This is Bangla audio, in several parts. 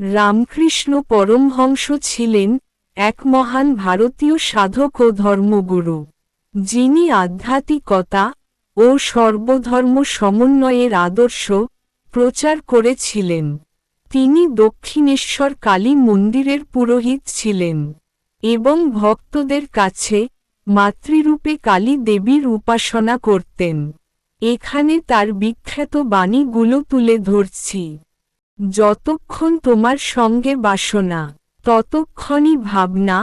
রামকৃষ্ণ পরমহংস ছিলেন এক মহান ভারতীয় সাধক ও ধর্মগুরু, যিনি আধ্যাত্মিকতা ও সর্বধর্ম সমন্বয়ের আদর্শ প্রচার করেছিলেন। তিনি দক্ষিণেশ্বর কালী মন্দিরের পুরোহিত ছিলেন এবং ভক্তদের কাছে মাতৃরূপে কালী দেবীর উপাসনা করতেন। এখানে তার বিখ্যাত বাণীগুলো তুলে ধরছি। যতক্ষণ তোমার সঙ্গে বাসনা, ততক্ষণই ভাবনা,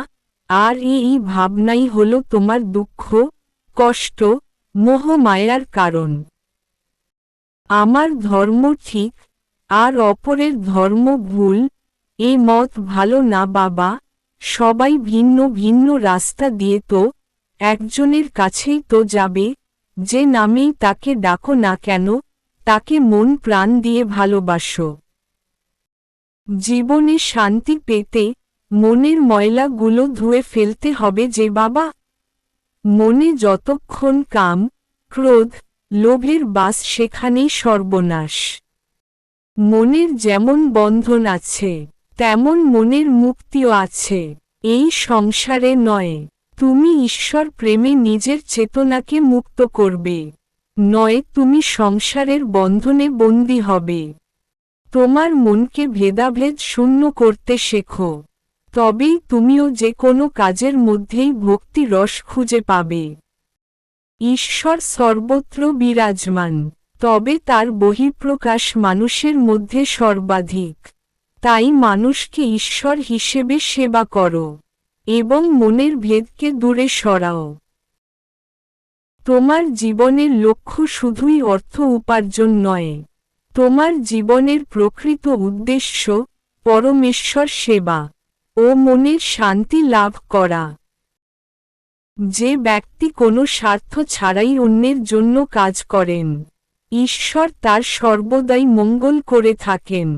আর এই ভাবনাই হল তোমার দুঃখ, কষ্ট, মোহ মায়ার কারণ। আমার ধর্ম ঠিক, আর অপরের ধর্ম ভুল, এ মত ভালো না বাবা, সবাই ভিন্ন ভিন্ন রাস্তা দিয়ে তো, একজনের কাছেই তো যাবে, যে নামেই তাকে ডাকো না কেন, তাকে মন প্রাণ দিয়ে ভালোবাসো। জীবনে শান্তি পেতে মনের ময়লাগুলো ধুয়ে ফেলতে হবে যে বাবা। মনে যতক্ষণ কাম, ক্রোধ, লোভের বাস সেখানেই সর্বনাশ। মনের যেমন বন্ধন আছে, তেমন মনের মুক্তিও আছে। এই সংসারে নয়, তুমি ঈশ্বর প্রেমে নিজের চেতনাকে মুক্ত করবে। নয়, তুমি সংসারের বন্ধনে বন্দী হবে। তোমার মনকে ভেদাভেদ শূন্য করতে শেখো। তবেই তুমিও যে কোনো কাজের মধ্যেই ভক্তি রস খুঁজে পাবে। ঈশ্বর সর্বত্র বিরাজমান, তবে তার বহিঃপ্রকাশ মানুষের মধ্যে সর্বাধিক। তাই মানুষকে ঈশ্বর হিসেবে সেবা করো, এবং মনের ভেদকে দূরে সরাও। তোমার জীবনের লক্ষ্য শুধুই অর্থ উপার্জন নয় তোমার জীবনের প্রকৃত উদ্দেশ্য পরমেশ্বর সেবা ও মনের শান্তি লাভ করা। যে ব্যক্তি কোনো স্বার্থ ছাড়াই অন্যের জন্য কাজ করেন, ঈশ্বর তার সর্বদাই মঙ্গল করে থাকেন।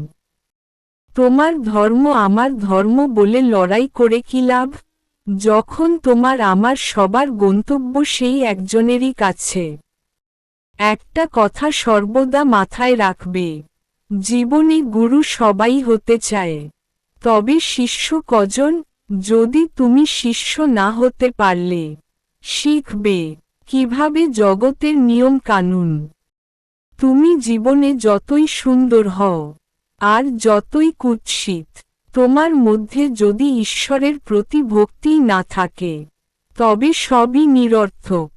তোমার ধর্ম আমার ধর্ম বলে লড়াই করে কি লাভ? যখন তোমার আমার সবার গন্তব্য সেই একজনেরই কাছে। একটা কথা সর্বদা মাথায় রাখবে। জীবনে গুরু সবাই হতে চায়। তবে শিষ্য কজন? যদি তুমি শিষ্য না হতে পারলে, শিখবে কীভাবে জগতের নিয়ম কানুন। তুমি জীবনে যতই সুন্দর হও, আর যতই কুৎসিত, তোমার মধ্যে যদি ঈশ্বরের প্রতি ভক্তি না থাকে, তবে সবই নিরর্থক।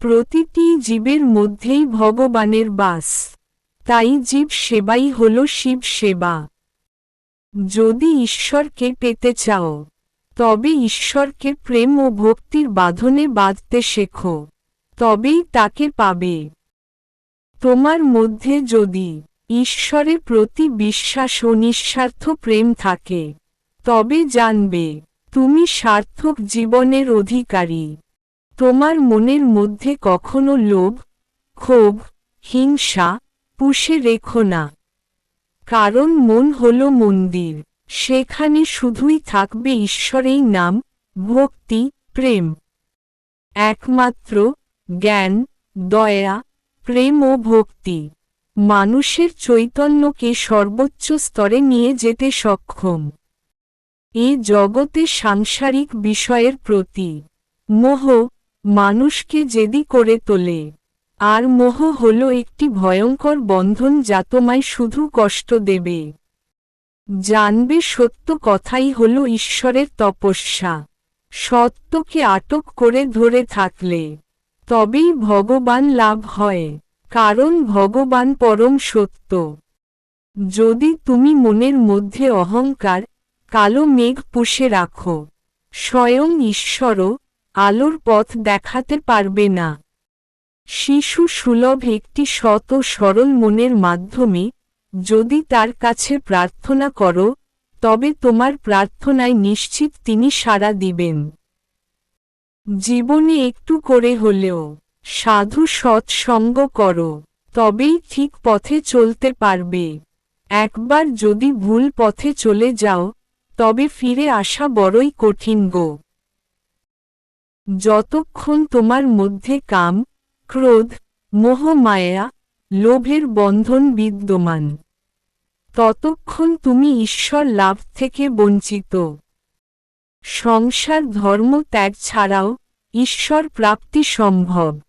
প্রতিটি জীবের মধ্যেই ভগবানের বাস। তাই জীব সেবাই হল শিব সেবা। যদি ঈশ্বরকে পেতে চাও, তবে ঈশ্বরকে প্রেম ও ভক্তির বাঁধনে বাঁধতে শেখো, তবেই তাকে পাবে। তোমার মধ্যে যদি ঈশ্বরের প্রতি বিশ্বাস ও নিঃস্বার্থ প্রেম থাকে, তবে জানবে, তুমি সার্থক জীবনের অধিকারী। তোমার মনের মধ্যে কখনো লোভ, ক্ষোভ, হিংসা পুষে রেখো না। কারণ মন হল মন্দির, সেখানে শুধুই থাকবে ঈশ্বরেই নাম, ভক্তি, প্রেম। একমাত্র জ্ঞান, দয়া, প্রেম ও ভক্তি। মানুষের চৈতন্যকে সর্বোচ্চ স্তরে নিয়ে যেতে সক্ষম। এ জগতে সাংসারিক বিষয়ের প্রতি মোহ মানুষকে জেদি করে তোলে। আর মোহ হল একটি ভয়ঙ্কর বন্ধন যা তোমায় শুধু কষ্ট দেবে। জানবে সত্য কথাই হল ঈশ্বরের তপস্যা। সত্যকে আটক করে ধরে থাকলে তবেই ভগবান লাভ হয়, কারণ ভগবান পরম সত্য। যদি তুমি মনের মধ্যে অহংকার, কালো মেঘ পুষে রাখো, স্বয়ং ঈশ্বরও আলোর পথ দেখাতে পারবে না। শিশু সুলভ একটি শত সরল মনের মাধ্যমে, যদি তার কাছে প্রার্থনা করো, তবে তোমার প্রার্থনায় নিশ্চিত তিনি সাড়া দিবেন। জীবনে একটু করে হলেও, সাধু সৎসঙ্গ করো, তবেই ঠিক পথে চলতে পারবে। একবার যদি ভুল পথে চলে যাও, তবে ফিরে আসা বড়ই কঠিন গো। যতক্ষণ তোমার মধ্যে কাম, ক্রোধ, মোহ, মায়া, লোভের বন্ধন বিদ্যমান, ততক্ষণ তুমি ঈশ্বর লাভ থেকে বঞ্চিত। সংসার ধর্ম ত্যাগ ছাড়াও ঈশ্বর প্রাপ্তি সম্ভব,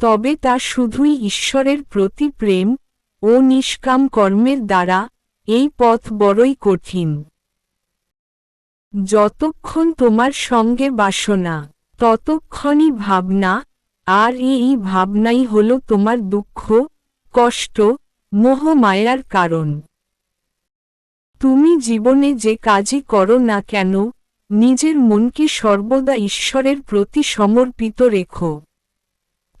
তবে তা শুধুই ঈশ্বরের প্রতি প্রেম ও নিষ্কাম কর্মের দ্বারা এই পথ বড়ই কঠিন। যতক্ষণ তোমার সঙ্গে বাসনা ততক্ষণই ভাবনা, আর এই ভাবনাই হল তোমার দুঃখ, কষ্ট মোহমায়ার কারণ। তুমি জীবনে যে কাজই করো না কেন, নিজের মনকে সর্বদা ঈশ্বরের প্রতি সমর্পিত রেখো।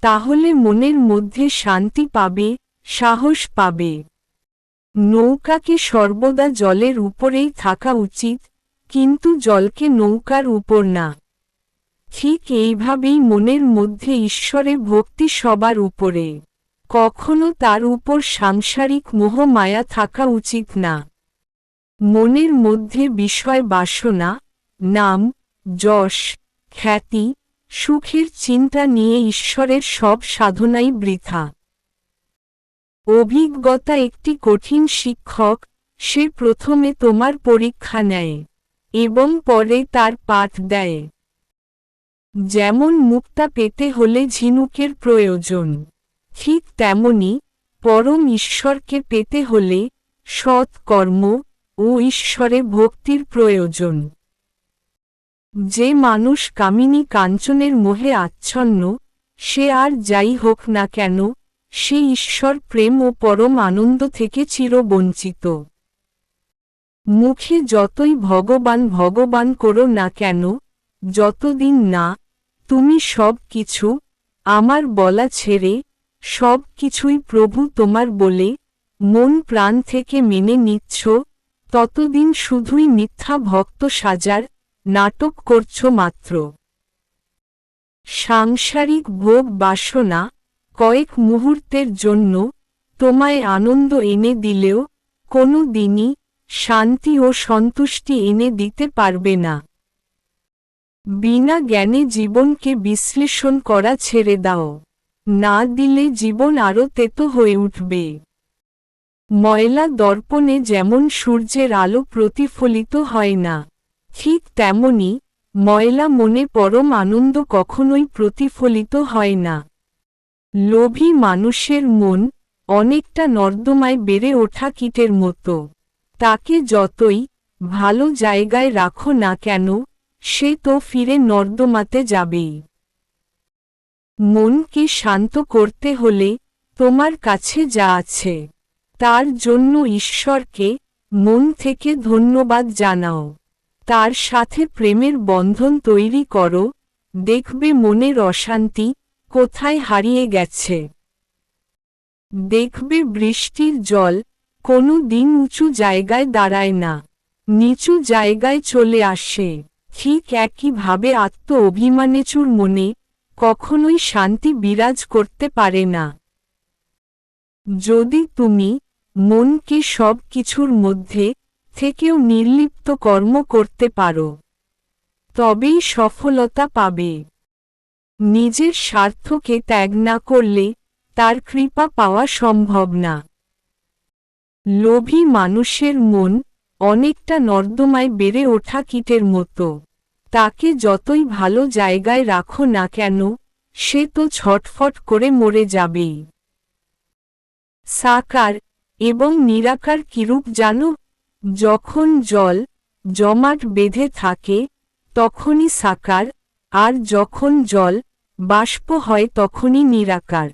তাহলে মনের মধ্যে শান্তি পাবে, সাহস পাবে। নৌকাকে সর্বদা জলের উপরেই থাকা উচিত, কিন্তু জলকে নৌকার উপর না। ঠিক এইভাবেই মনের মধ্যে ঈশ্বরে ভক্তি সবার উপরে। কখনো তার উপর সাংসারিক মোহ মায়া থাকা উচিত না। মনের মধ্যে বিষয় বাসনা, নাম, যশ, খ্যাতি, সুখের চিন্তা নিয়ে ঈশ্বরের সব সাধনাই বৃথা। অভিজ্ঞতা একটি কঠিন শিক্ষক, সে প্রথমে তোমার পরীক্ষা নেয় এবং পরে তার পাঠ দেয়। যেমন মুক্তা পেতে হলে ঝিনুকের প্রয়োজন। ঠিক তেমনি পরম ঈশ্বরকে পেতে হলে সৎ কর্ম ও ঈশ্বরে ভক্তির প্রয়োজন। যে মানুষ কামিনী কাঞ্চনের মোহে আচ্ছন্ন, সে আর যাই হোক না কেন, সে ঈশ্বর প্রেম ও পরম আনন্দ থেকে চিরবঞ্চিত। মুখে যতই ভগবান ভগবান করো না কেন, যতদিন না তুমি সব কিছু আমার বলা ছেড়ে, সব কিছুই প্রভু তোমার বলে, মন প্রাণ থেকে মেনে নিচ্ছ, ততদিন শুধুই মিথ্যা ভক্ত সাজার নাটক করছ মাত্র। সাংসারিক ভোগ বাসনা কয়েক মুহূর্তের জন্য তোমায় আনন্দ এনে দিলেও কোনো দিনই শান্তি ও সন্তুষ্টি এনে দিতে পারবে না। বিনা জ্ঞানে জীবনকে বিশ্লেষণ করা ছেড়ে দাও। না দিলে জীবন আরও তেতো হয়ে উঠবে। ময়লা দর্পণে যেমন সূর্যের আলো প্রতিফলিত হয় না, ঠিক তেমনি ময়লা মনে পরম আনন্দ কখনোই প্রতিফলিত হয় না। লোভী মানুষের মন অনেকটা নর্দমায় বেড়ে ওঠা কীটের মতো। তাকে যতই ভালো জায়গায় রাখো না কেন সে তো ফিরে নর্দমাতে যাবেই। মনকে শান্ত করতে হলে তোমার কাছে যা আছে, তার জন্য ঈশ্বরকে মন থেকে ধন্যবাদ জানাও। তার সাথে প্রেমের বন্ধন তৈরি করো, দেখবে মনের অশান্তি কোথায় হারিয়ে গেছে। দেখবে বৃষ্টির জল কোনো দিন উঁচু জায়গায় দাঁড়ায় না, নিচু জায়গায় চলে আসে। ঠিক একইভাবে আত্ম অভিমানেচুর মনে কখনোই শান্তি বিরাজ করতে পারে না। যদি তুমি মনকে সব কিছুর মধ্যে থেকেও নির্লিপ্ত কর্ম করতে পারো, তবেই সফলতা পাবে। নিজের স্বার্থকে ত্যাগ না করলে তার কৃপা পাওয়া সম্ভব না। লোভী মানুষের মন অনেকটা নর্দমায় বেড়ে ওঠা কীটের মতো। তাকে যতই ভালো জায়গায় রাখো না কেন, সে তো ছটফট করে মরে যাবেই। সাকার এবং নিরাকার কিরূপ জানো? যখন জল জমাট বেঁধে থাকে, তখনই সাকার, আর যখন জল বাষ্প হয় তখনই নিরাকার।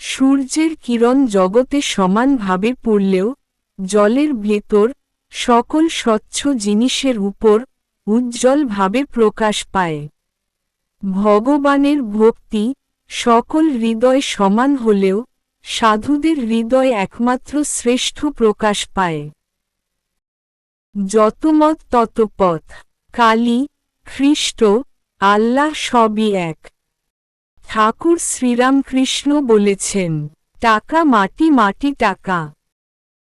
সূর্যের কিরণ জগতে সমানভাবে পড়লেও, জলের ভেতর সকল স্বচ্ছ জিনিসের উপর উজ্জ্বলভাবে প্রকাশ পায়। ভগবানের ভক্তি সকল হৃদয় সমান হলেও সাধুদের হৃদয় একমাত্র শ্রেষ্ঠ প্রকাশ পায়। যতমত ততপথ কালী খ্রিস্ট আল্লাহ সবই এক। ঠাকুর শ্রীরামকৃষ্ণ বলেছেন, টাকা মাটি মাটি টাকা।